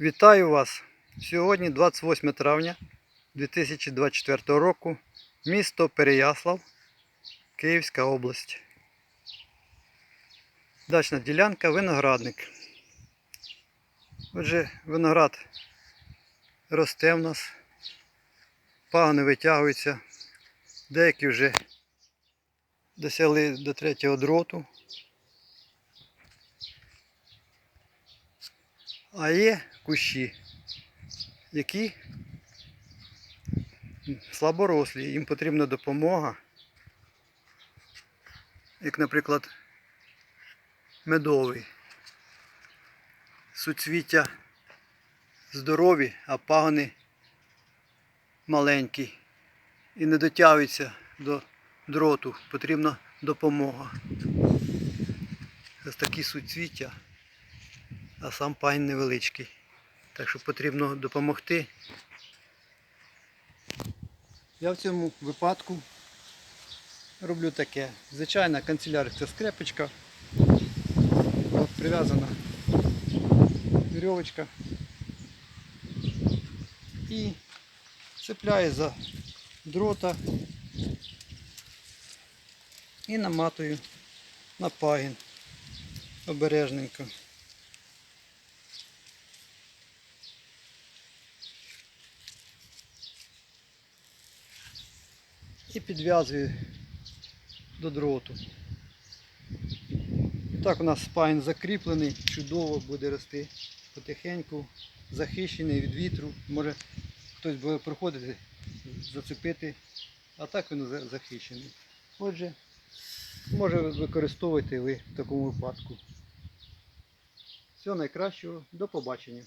Вітаю вас! Сьогодні 28 травня 2024 року. Місто Переяслав, Київська область. Дачна ділянка, виноградник. Отже, виноград росте в нас, пагони витягуються, деякі вже досягли до третього дроту. А є кущі, які слаборослі, їм потрібна допомога. Як, наприклад, медовий. Суцвіття здорові, а пагони маленькі і не дотягуються до дроту. Потрібна допомога. Ось такі суцвіття а сам пайн невеличкий. Так що потрібно допомогти. Я в цьому випадку роблю таке. Звичайна канцелярська скрепочка. Прив'язана вірьовочка. І цепляю за дрота і наматую на пагін обережненько. І підв'язую до дроту. І так у нас спайн закріплений, чудово буде рости потихеньку, захищений від вітру. Може хтось буде проходити, зацепити, а так він захищений. Отже, може використовувати ви в такому випадку. Всього найкращого, до побачення.